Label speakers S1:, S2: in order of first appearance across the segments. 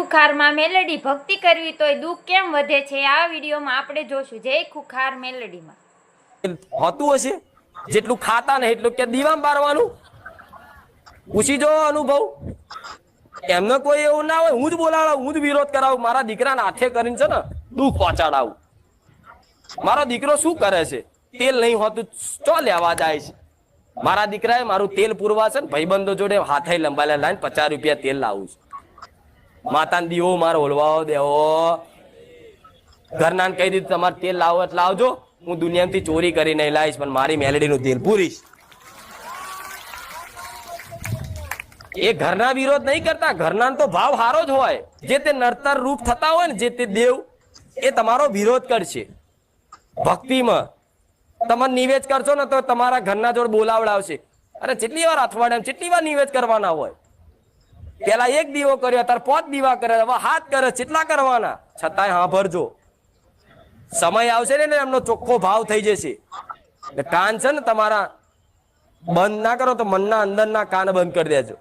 S1: ખુખારમાં મેલડી ભક્તિ કરવી તોય દુઃખ કેમ વધે છે? આ વિડીયોમાં આપણે જોશું. જય ખુખાર મેલડીમાં.
S2: હોતું હશે? જેટલું ખાતા ને એટલું કે દીવામ બારવાનું પૂછી જો અનુભવ. એમને કોઈ એવું ના હોય. હું જ બોલાવું હું જ વિરોધ કરાવું. મારા દીકરાને હાથે કરીને છે ને, દુઃખ પહોંચાડાવું. મારો દીકરો શું કરે છે? તેલ નહીં હોતું, ચો લેવા જાય છે? મારા દીકરાએ મારું તેલ પૂરવા છે ને, ભાઈબંધો જોડે હાથે લંબાયેલા લાઈને પચાસ રૂપિયા તેલ લાવું છું. માતાને દીવો મારો ઓલવાઓ દેવો. ઘરનાને કહી દીધું, તમારે તેલ લાવો એટલે લાવજો હું દુનિયામાંથી ચોરી કરી નહીં લાવીશ, પણ મારી મેલેડીનું તેલ પૂરીશ. એ ઘરના વિરોધ નહીં કરતા. ઘરના તો ભાવ હારો જ હોય. જે તે નડતર રૂપ થતા હોય ને, જે તે દેવ, એ તમારો વિરોધ કરશે. ભક્તિમાં તમે નિવેદ કરશો ને, તો તમારા ઘરના જોડે બોલાવડાવશે. અરે, જેટલી વાર અઠવાડિયામાં, જેટલી વાર નિવેદ કરવાના હોય. પેલા એક દીવો કર્યો તાર પાંચ દીવા કરે હવે હાથ કરે કેટલા કરવાના? છતાંય હા ભરજો. સમય આવશે ને એમનો ચોખ્ખો ભાવ થઈ જશે. એટલે કાન છે ને તમારા બંધ ના કરો તો મનના અંદરના કાન બંધ કરી દેજો.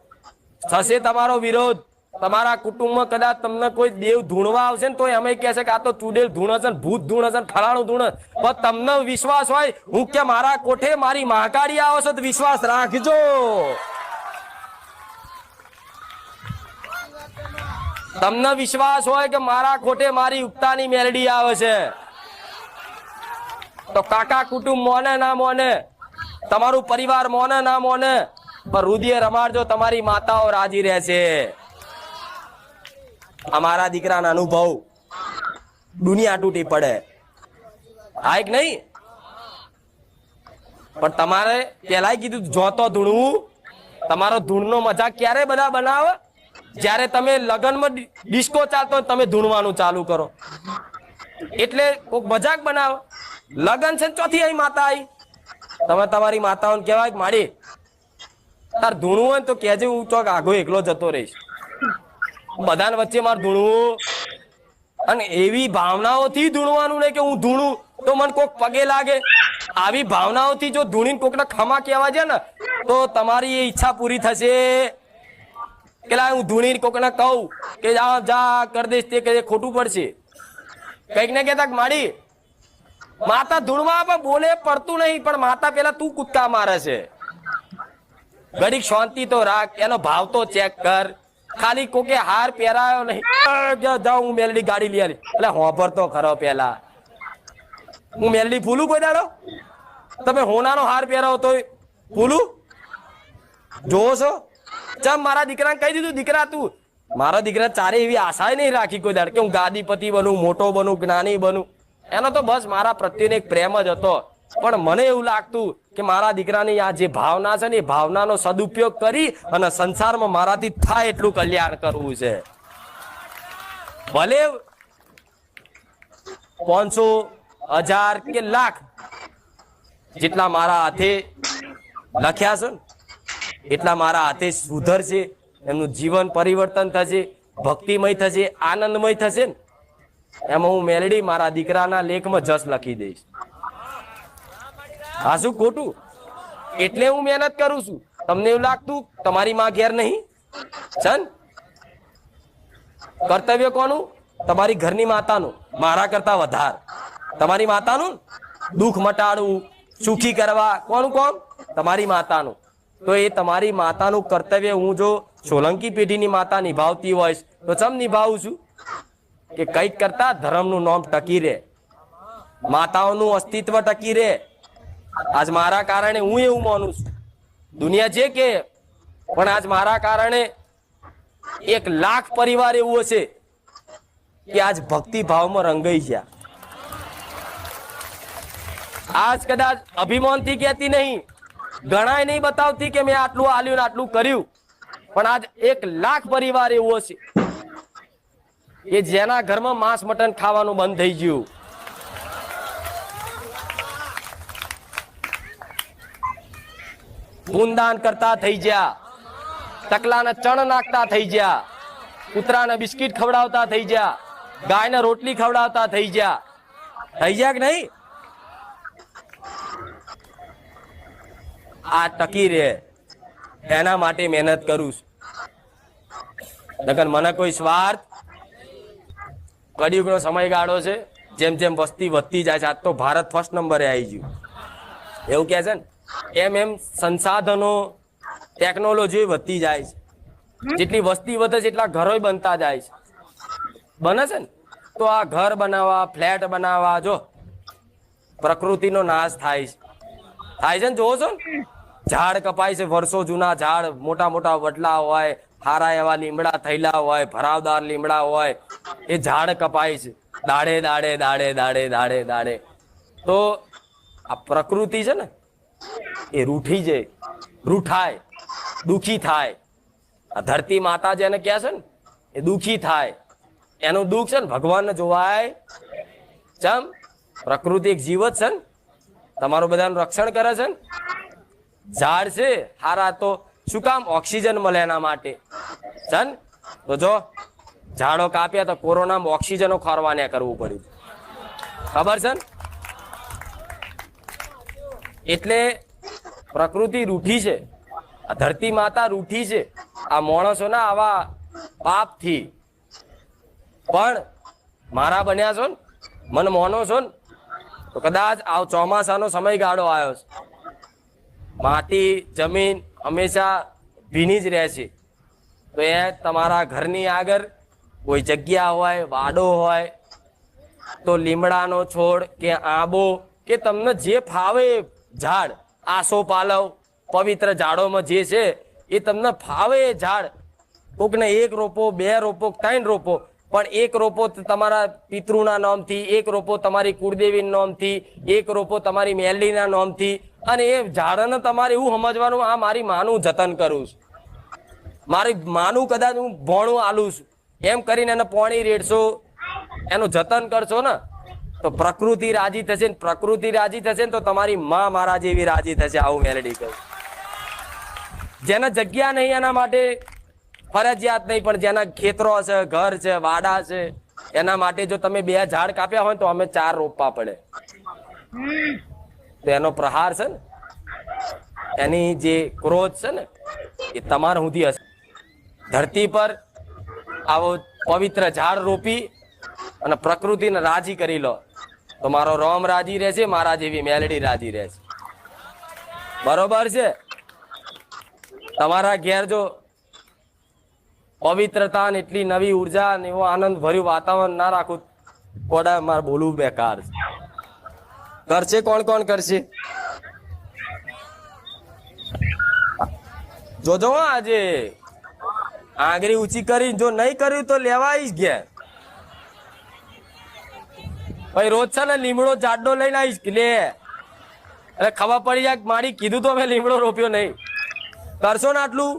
S2: થશે તમારો વિરોધ. તમારા કુટુંબમાં કદાચ તમને કોઈ દેવ ધૂણવા આવશે ને તો અમે કહેશે કે આ તો ચુડેલ ધૂણ ને, ભૂત ધૂણ ને, ફલાણું ધૂણ પણ તમને વિશ્વાસ હોય, હું કે મારા કોઠે મારી મહાકાળી આવશે છે તો વિશ્વાસ રાખજો. તમને વિશ્વાસ હોય કે મારા ખોટે મારી ઉગતાની મેલડી આવે છે? તો કાકા કુટુંબ મોને ના મોને, તમારું પરિવાર મોને ના મોને, પણ રુદિય રમાડજો, તમારી માતાઓ રાજી રહેશે. અમારા દીકરાના અનુભવ દુનિયા તૂટી પડે. આ એક નહીં? પણ તમારે પેલા કીધું, જોતો ધૂણવું. તમારો ધૂણનો મજાક ક્યારે બધા બનાવે? જ્યારે તમે લગ્નમાં ડિસ્કો ચાલતો તમે ધૂણવાનું ચાલુ કરો. એટલે કોઈક મજાક બનાવો. લગ્ન છે ચોથી આવી માતા આવી તમે તમારી માતાઓને કહેવાય માડી, તાર ધૂણવું હોય તો કહેજે હું ચોક આગો એકલો જતો રહીશ. બધાને વચ્ચે મારે ધૂણવું અને એવી ભાવનાઓથી ધૂણવાનું નહીં કે હું ધૂણું, તો મને કોક પગે લાગે. આવી ભાવનાઓથી જો ધૂણીને કોકને ખમા કહેવા છે ને, તો તમારી ઈચ્છા પૂરી થશે. કે હું ધૂણીને કોકને કહું કે જા જા દઈશ તે કે ખોટું પડશે. કંઈક ને કહેતા માડી, માતા ધૂણવા પણ બોલે પડતું નહીં, પણ માતા પેલા તું કૂદકા મારે છે. ઘડીક શાંતિ તો રાખ, એનો ભાવ તો ચેક કર. ખાલી કોકે હાર પહેરાયો નહીં. જાઉં હું મેલડી ગાડી લઈ આવી એટલે હોભર તો ખરો પેલા. હું મેલડી ફૂલું કોઈ દાડો? તમે હોનાનો હાર પહેરાવો તો ફૂલું? જોવો છો? ચમ મારા દીકરાને કહી દીધું, દીકરા તું, મારા દીકરા ચારે એવી આશા નહીં રાખી કોઈ દાડ. કે હું ગાદીપતિ બનું, મોટો બનું, જ્ઞાની બનું? એનો તો બસ મારા પ્રત્યેનો એક પ્રેમ જ હતો. પણ મને એવું લાગતું કે મારા દીકરાની આ જે ભાવના છે ને, એ ભાવનાનો સદુપયોગ કરી અને સંસારમાં મારાથી થાય એટલું કલ્યાણ કરવું છે. ભલે પાંચસો હજાર કે લાખ જેટલા મારા હાથે લખ્યા છે ને એટલા મારા હાથે સુધરશે, એમનું જીવન પરિવર્તન થશે, ભક્તિમય થશે, આનંદમય થશે ને. એમાં હું મેલડી મારા દીકરાના લેખમાં જસ લખી દઈશ. આ શું ખોટું? એટલે હું મહેનત કરું છું. તમને એવું લાગતું તમારી માં ઘેર નહીં? છન કર્તવ્ય કોનું? તમારી ઘરની માતાનું. મારા કરતા વધાર. તમારી માતાનું દુઃખ મટાડવું, સુખી કરવા. કોનું કોણ તમારી માતાનું. તો એ તમારી માતાનું કર્તવ્ય હું જો સોલંકી પેઢીની માતા નિભાવતી હોઈશ, તો ચમ નિભાવું છું? કે કંઈક કરતા ધર્મનું નામ ટકી રહે. માતાઓનું અસ્તિત્વ ટકી રહે. આજ મારા કારણે હું એવું માનું છું. દુનિયા જે કે, પણ આજ મારા કારણે એક લાખ પરિવાર એવું હશે કે આજ ભક્તિ ભાવમાં રંગાઈ ગયા. આજ કદાચ અભિમાનથી કહેતી નહીં ગણાય નહીં બતાવતી કે મેં આટલું આલ્યું ને આટલું કર્યું. પણ આજ એક લાખ પરિવાર એવો છે કે જેના ઘરમાં માંસ મટન ખાવાનું બંધ થઈ ગયું. પૂનદાન કરતા થઈ ગયા. તકલાને ચણ નાખતા થઈ ગયા. કૂતરાને બિસ્કિટ ખવડાવતા થઈ ગયા. ગાયને રોટલી ખવડાવતા થઈ ગયા. થઈ ગયા કે નહીં? આ ટકી રહે. એના માટે મહેનત કરું છું. મને કોઈ સ્વાર્થ કડિયુગનો સમયગાળો છે, જેમ જેમ વસ્તી વધતી જાય છે, આજ તો ભારત ફર્સ્ટ નંબરે આવી ગયું. એવું કહે છે ને? એમ એમ સંસાધનો ટેકનોલોજી વધતી જાય છે. જેટલી વસ્તી વધે છે, એટલા ઘરોય બનતા જાય છે. બને છે ને? તો આ ઘર બનાવવા, ફ્લેટ બનાવવા, જો પ્રકૃતિનો નાશ થાય છે. થાય છે ને? જોવો છો ને? ઝાડ કપાય છે વર્ષો જૂના ઝાડ, મોટા મોટા વડલા હોય, હારા એવા લીમડા થયેલા હોય, ભરાવદાર લીમડા હોય, એ ઝાડ કપાય છે. દાડે દાડે દાડે દાડે દાડે દાડે. તો આ પ્રકૃતિ છે ને, એ રૂઠી જાય, રૂઠાય, દુખી થાય. આ ધરતી માતા જેને કહે છે ને, એ દુખી થાય. એનું દુઃખ છે ને, ભગવાનને જોવાય. ચમ, પ્રકૃતિ એક જીવ જ છે ને, તમારું બધાનું રક્ષણ કરે છે ને ઝાડ છે, હારા તો શું કામ ઓક્સિજન મળે એના માટે? છે તો જો, ઝાડો કાપ્યા તો કોરોનામાં ઓક્સિજનો ખોરવાને કરવું પડ્યું. ખબર છે એટલે પ્રકૃતિ રૂઠી છે. આ ધરતી માતા રૂઠી છે. આ માણસોના આવા પાપથી. પણ મારા બન્યા છો ને? મને મોનો છો ને? તો કદાચ આ ચોમાસાનો સમયગાળો આવ્યો છે. માટી, જમીન હંમેશા ભીની જ રહે છે. તો એ તમારા ઘરની આગળ કોઈ જગ્યા હોય, વાડો હોય, તો લીમડાનો છોડ કે આંબો કે તમને જે ફાવે ઝાડ, આસો પાલવ, પવિત્ર ઝાડોમાં જે છે એ તમને ફાવે ઝાડ, કોકને એક રોપો, બે રોપો, ત્રણ રોપો પણ એક રોપો તમારા પિતૃના નામથી, એક રોપો તમારી કુળદેવી નામથી, એક રોપો તમારી મેલડીના નામથી. અને એ ઝાડને તમારે એવું સમજવાનું, આ મારી માનું જતન કરું છું. મારી માનું કદાચ હું ભોણું આલું છું. એમ કરીને એને પોણી રેડશો, એનું જતન કરશો ને, તો પ્રકૃતિ રાજી થશે ને પ્રકૃતિ રાજી થશે ને તો તમારી માં મારા જેવી રાજી થશે, આવું મેલેડી કહું. જેને જગ્યા નહીં એના માટે ફરજિયાત નહીં, પણ જેના ખેતરો છે, ઘર છે, વાડા છે, એના માટે જો તમે બે ઝાડ કાપ્યા હોય તો અમે ચાર રોપવા પડે. તો એનો પ્રહાર છે ને, એની જે ક્રોધ છે ને, એ તમારા સુધી હશે. ધરતી પર આવો પવિત્ર ઝાડ રોપી અને પ્રકૃતિને રાજી કરી લો. તો મારો રોમ રાજી રહેશે, મારા જેવી મેલડી રાજી રહેશે. બરોબર છે? તમારા ઘેર જો પવિત્રતા ને એટલી નવી ઊર્જા ને એવો આનંદ ભર્યું વાતાવરણ ના રાખું, કોડા મારે બોલવું બેકાર કરશે કોણ કોણ કરશે? જોજો આજે આંગળી ઊંચી કરી જો નહીં કર્યું તો લેવાય જ ગયા ભાઈ, રોજ છે ને લીમડો જાડો લઈને આવીશ. લે. એટલે ખબર પડી જાય મારી કીધું તો મેં લીમડો રોપ્યો નહીં. કરશો ને આટલું?